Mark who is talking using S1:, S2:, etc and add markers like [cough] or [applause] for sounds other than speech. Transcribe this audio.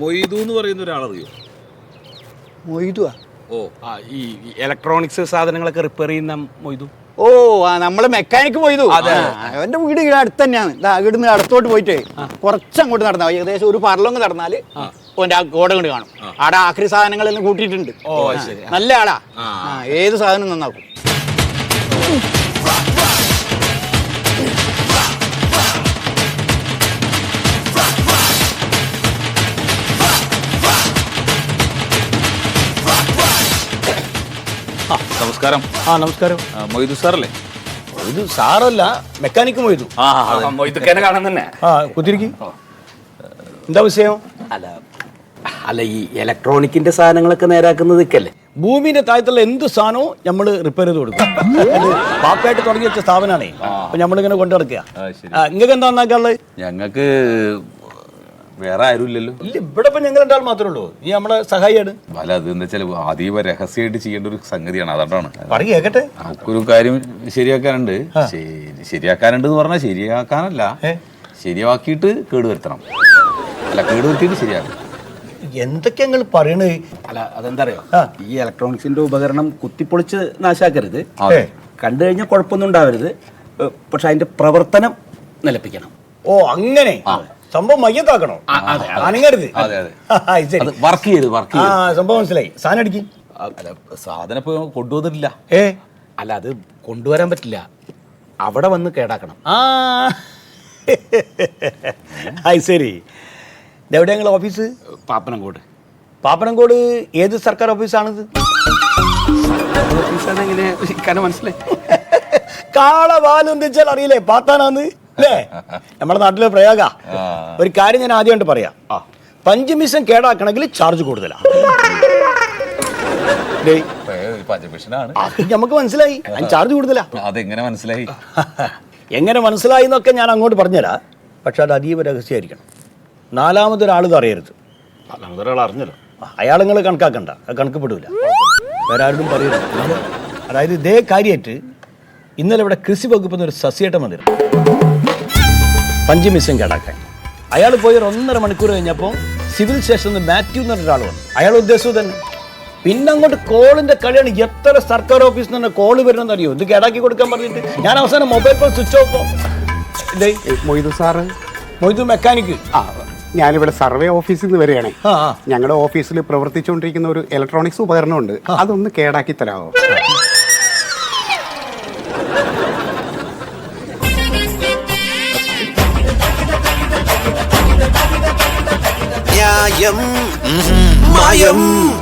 S1: മൊയ്തു എന്ന് പറയുന്ന ഒരാളറിയോ?
S2: മൊയ്തു
S1: ഓ
S3: ആ ഈ ഇലക്ട്രോണിക്സ് സാധനങ്ങളൊക്കെ റിപ്പയർ ചെയ്യുന്ന മൊയ്തു?
S2: ഓ ആ നമ്മളെ മെക്കാനിക്ക് പോയതു അവന്റെ വീട് ഇവിടെ അടുത്ത് തന്നെയാണ്. ഇവിടുന്ന് അടുത്തോട്ട് പോയിട്ട് കുറച്ചങ്ങോട്ട് നടന്നാ മതി. ഏകദേശം ഒരു പറലൊന്ന് നടന്നാൽ ഓന്റെ ആ കോട കൊണ്ട് കാണും. ആടെ ആക്രി സാധനങ്ങളെല്ലാം കൂട്ടിയിട്ടുണ്ട്.
S3: ഓ ശരി.
S2: നല്ല ആളാ. ഏത് സാധനം നന്നാക്കും.
S1: നമസ്കാരം.
S3: ആ നമസ്കാരം.
S1: ആ, മൊയ്തു സാറല്ലേ?
S3: മൊയ്തു സാറല്ല മെക്കാനിക് മൊയ്തു. മൊയ്തുക്കേനെ കാണാൻ തന്നെ. ആ കുതിരിക്ക് എന്താ വിഷയം?
S4: അല്ല അല്ല ഈ ഇലക്ട്രോണിക്കിന്റെ സാധനങ്ങളൊക്കെ നേരാക്കുന്നത് ഇക്കല്ലേ?
S3: ഭൂമിന്റെ താഴത്തുള്ള എന്ത് സാധനവും നമ്മൾ റിപ്പയർ ചെയ്ത് കൊടുക്കും. പാപ്പയായിട്ട് പാപ്പായിട്ട് തുടങ്ങി വെച്ച സ്ഥാപനമാണേ അപ്പൊ നമ്മളിങ്ങനെ കൊണ്ടു നടക്കുക
S1: ആ, ശരി.
S3: നിങ്ങൾക്ക് എന്താ നന്നാക്കാനുള്ളത്
S1: ഞങ്ങൾക്ക് വേറെ ആരും ഇല്ലല്ലോ
S3: ഇല്ല ഇവിടെ ഇപ്പൊ ഞങ്ങൾ രണ്ടാൾ മാത്രമേ ഉള്ളൂ. നീ നമ്മളെ സഹായിയാണ്.
S1: അല്ല അത് എന്താ വെച്ചാൽ അതീവ രഹസ്യമായിട്ട് ചെയ്യേണ്ട ഒരു സംഗതിയാണ്. അതുകൊണ്ടാണ്.
S3: പറയ കേക്കട്ടെ.
S1: നമുക്കൊരു കാര്യം ശരിയാക്കാനുണ്ട്. ശരി- ശരിയാക്കാനുണ്ട് എന്ന് പറഞ്ഞാൽ ശരിയാക്കാനല്ല. ശരിയാക്കിയിട്ട് കേടുവരുത്തണം അല്ല കേടുവരുത്തിയിട്ട് ശരിയാക്കണം
S3: എന്തൊക്കെ ഞങ്ങൾ പറയണേ?
S4: അല്ല അതെന്താ അറിയോ?
S3: ആ.
S4: ഈ ഇലക്ട്രോണിക്സിന്റെ ഉപകരണം കുത്തിപ്പൊളിച്ച് നാശാക്കരുത്.
S1: അതെ.
S4: കണ്ടു കഴിഞ്ഞാൽ കുഴപ്പമൊന്നും ഉണ്ടാവരുത്. ഏ, പക്ഷെ അതിന്റെ പ്രവർത്തനം നിലപ്പിക്കണം.
S3: ഓ അങ്ങനെ. സംഭവം മയ്യത്താക്കണോ? അനങ്ങരുത് [laughs] ശരി.
S1: വർക്ക് ചെയ്ത് വർക്ക്
S3: ആ സംഭവം മനസ്സിലായി. സാധനം അടിക്കും
S1: സാധനം ഇപ്പൊ കൊണ്ടുവന്നിട്ടില്ല.
S3: ഏ?
S4: അല്ല അത് കൊണ്ടുവരാൻ പറ്റില്ല. അവിടെ വന്ന് കേടാക്കണം.
S3: ആ. [laughs] അത് ശരി. എവിടെ ഞങ്ങൾ ഓഫീസ്
S4: പാപ്പനംകോട്.
S3: പാപ്പനംകോട് ഏത് സർക്കാർ ഓഫീസാണിത്
S4: ഓഫീസാണ് എങ്ങനെ ഇക്കാനെ മനസ്സിലായി. [laughs]
S3: കാളവാലം എന്ന് വെച്ചാൽ അറിയില്ലേ? പാത്താനാന്ന്? അല്ലേ? നമ്മുടെ നാട്ടിലെ പ്രയോഗ. ഒരു കാര്യം ഞാൻ ആദ്യമായിട്ട് പറയാം. പഞ്ചമിസം കേടാക്കണമെങ്കിൽ ചാർജ് കൂടുതലാണ് നമുക്ക് മനസ്സിലായി. ചാർജ് കൂടുതലാ.
S1: അതെങ്ങനെ മനസ്സിലായി?
S3: എങ്ങനെ മനസ്സിലായി എന്നൊക്കെ ഞാൻ അങ്ങോട്ട് പറഞ്ഞുതരാം. പക്ഷെ അത് അതീവ രഹസ്യമായിരിക്കണം. നാലാമതൊരാൾ ഇത് അറിയരുത്.
S4: ഒരാൾ അറിഞ്ഞല്ലോ.
S3: അയാൾ നിങ്ങൾ കണക്കാക്കണ്ട. കണക്കപ്പെടില്ല കണക്ക് പെടൂല വേറെ ആരോടും പറയരുത് അതായത് ഇതേ കാര്യമായിട്ട് ഇന്നലെ ഇവിടെ കൃഷി വകുപ്പ് ഒരു സസ്യേട്ടം വന്നിരുന്നു പഞ്ചമിസം കേടാക്കാൻ. അയാൾ പോയി ഒരു ഒന്നര മണിക്കൂർ കഴിഞ്ഞപ്പോൾ സിവിൽ സ്റ്റേഷനിൽ നിന്ന് മാത്യു എന്ന് പറഞ്ഞ ഒരാൾ വന്നു. അയാൾ ഉദ്ദേശിച്ചത് തന്നെ. പിന്നെ അങ്ങോട്ട് കോളിന്റെ കളിയാണ് എത്ര സർക്കാർ ഓഫീസിൽ നിന്ന് കോൾ വരണമെന്ന് അറിയോ? ഇത് കേടാക്കി കൊടുക്കാൻ പറഞ്ഞിട്ട്. ഞാൻ അവസാനം mobile phone switch off
S5: Moidu sir.
S3: Moidu mechanic
S5: ആ ഞാനിവിടെ സർവേ ഓഫീസിൽ നിന്ന് വരികയാണേ. ഞങ്ങളുടെ ഓഫീസിൽ പ്രവർത്തിച്ചുകൊണ്ടിരിക്കുന്ന ഒരു ഇലക്ട്രോണിക്സ് ഉപകരണമുണ്ട്. അതൊന്ന് കേടാക്കി തരാമോ
S6: మాయం.